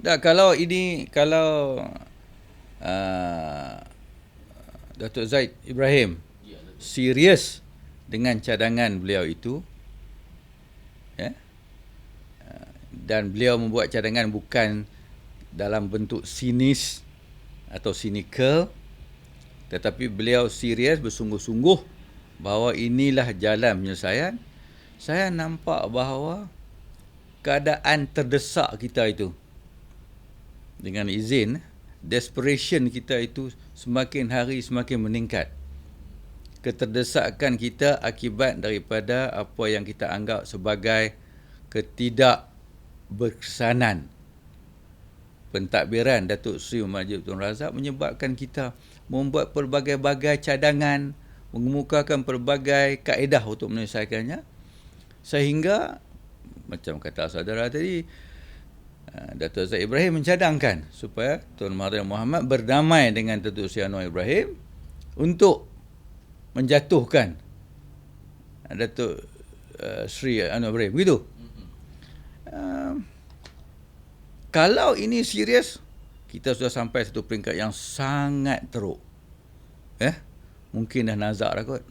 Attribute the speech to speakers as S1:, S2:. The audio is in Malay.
S1: Tak, kalau ini, kalau uh, Datuk Zaid Ibrahim serius dengan cadangan beliau itu, ya, uh, dan beliau membuat cadangan bukan dalam bentuk sinis atau cynical, tetapi beliau serius bersungguh-sungguh bahawa inilah jalan penyelesaian, saya nampak bahawa keadaan terdesak kita itu dengan izin desperation kita itu semakin hari semakin meningkat. Keterdesakan kita akibat daripada apa yang kita anggap sebagai ketidakberkesanan. Pentadbiran Datuk Seri Majid Tun Razak menyebabkan kita membuat pelbagai-bagai cadangan mengemukakan pelbagai kaedah untuk menyelesaikannya sehingga macam kata saudara tadi Ah, Datuk Zaid Ibrahim mencadangkan supaya Tuan Mahathir Mohamad berdamai dengan Datuk Seri Anwar Ibrahim untuk menjatuhkan Datuk uh, Seri Anwar Ibrahim. Begitu? Uh, kalau ini serius, kita sudah sampai satu peringkat yang sangat teruk. Eh? Mungkin dah nazak dah kot.